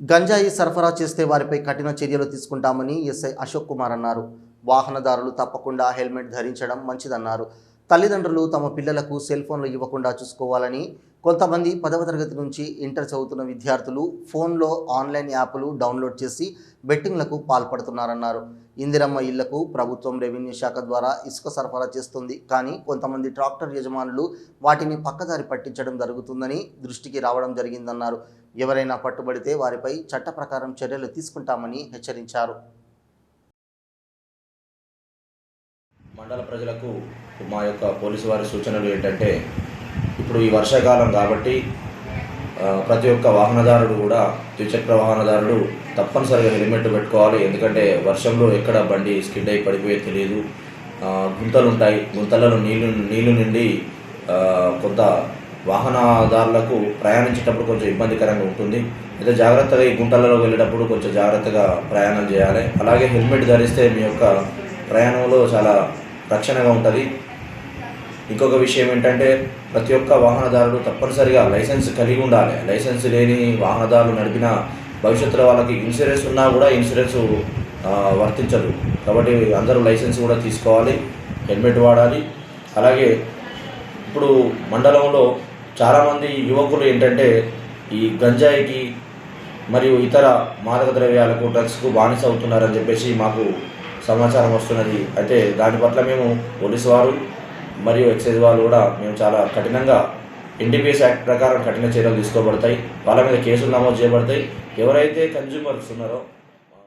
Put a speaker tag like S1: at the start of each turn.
S1: గంజాయి సరఫరా చేస్తే వారిపై కఠిన చర్యలు తీసుకుంటామని ఎస్ఐ అశోక్ కుమార్ అన్నారు. వాహనదారులు తప్పకుండా హెల్మెట్ ధరించడం మంచిదన్నారు. తల్లిదండ్రులు తమ పిల్లలకు సెల్ ఫోన్లు ఇవ్వకుండా చూసుకోవాలని కొంతమంది పదవ తరగతి నుంచి ఇంటర్ చదువుతున్న విద్యార్థులు ఫోన్లో ఆన్లైన్ యాప్లు డౌన్లోడ్ చేసి బెట్టింగ్లకు పాల్పడుతున్నారన్నారు. ఇందిరమ్మ ఇళ్ళకు ప్రభుత్వం రెవెన్యూ శాఖ ద్వారా ఇసుక సరఫరా చేస్తుంది. కానీ కొంతమంది ట్రాక్టర్ యజమానులు వాటిని పక్కదారి పట్టించడం జరుగుతుందని దృష్టికి రావడం జరిగిందన్నారు. ఎవరైనా పట్టుబడితే వారిపై చట్ట ప్రకారం చర్యలు తీసుకుంటామని హెచ్చరించారు.
S2: మండల ప్రజలకు మా యొక్క పోలీసు వారి సూచనలు ఏంటంటే ఇప్పుడు ఈ వర్షాకాలం కాబట్టి ప్రతి ఒక్క వాహనదారుడు కూడా ద్విచక్ర వాహనదారుడు తప్పనిసరిగా హెల్మెట్ పెట్టుకోవాలి. ఎందుకంటే వర్షంలో ఎక్కడ బండి స్కిడ్ అయి పడిపోయే తెలియదు. గుంతలు ఉంటాయి గుంతలలో నీళ్ళు నీళ్ళు నిండి కొంత వాహనదారులకు ప్రయాణించేటప్పుడు కొంచెం ఇబ్బందికరంగా ఉంటుంది. అయితే జాగ్రత్తగా ఈ గుంటలలో వెళ్ళేటప్పుడు కొంచెం జాగ్రత్తగా ప్రయాణం చేయాలి. అలాగే హెల్మెట్ ధరిస్తే మీ యొక్క ప్రయాణంలో చాలా రక్షణగా ఉంటుంది. ఇంకొక విషయం ఏంటంటే ప్రతి ఒక్క వాహనదారుడు తప్పనిసరిగా లైసెన్స్ కలిగి ఉండాలి. లైసెన్స్ లేని వాహనదారులు నడిపిన భవిష్యత్తులో వాళ్ళకి ఇన్సూరెన్స్ ఉన్నా కూడా ఇన్సూరెన్స్ వర్తించదు. కాబట్టి అందరూ లైసెన్స్ కూడా తీసుకోవాలి హెల్మెట్ వాడాలి. అలాగే ఇప్పుడు మండలంలో చాలామంది యువకులు ఏంటంటే ఈ గంజాయికి మరియు ఇతర మాదక ద్రవ్యాలకు డ్రగ్స్కు బానిస అవుతున్నారని చెప్పేసి మాకు సమాచారం వస్తున్నది. అయితే దాని పట్ల మేము పోలీసు వారు మరియు ఎక్సైజ్ వాళ్ళు కూడా మేము చాలా కఠినంగా ఎన్డీపీఎస్ యాక్ట్ ప్రకారం కఠిన చర్యలు తీసుకోబడతాయి. వాళ్ళ మీద కేసులు నమోదు చేయబడతాయి. ఎవరైతే కన్జ్యూమర్స్ ఉన్నారో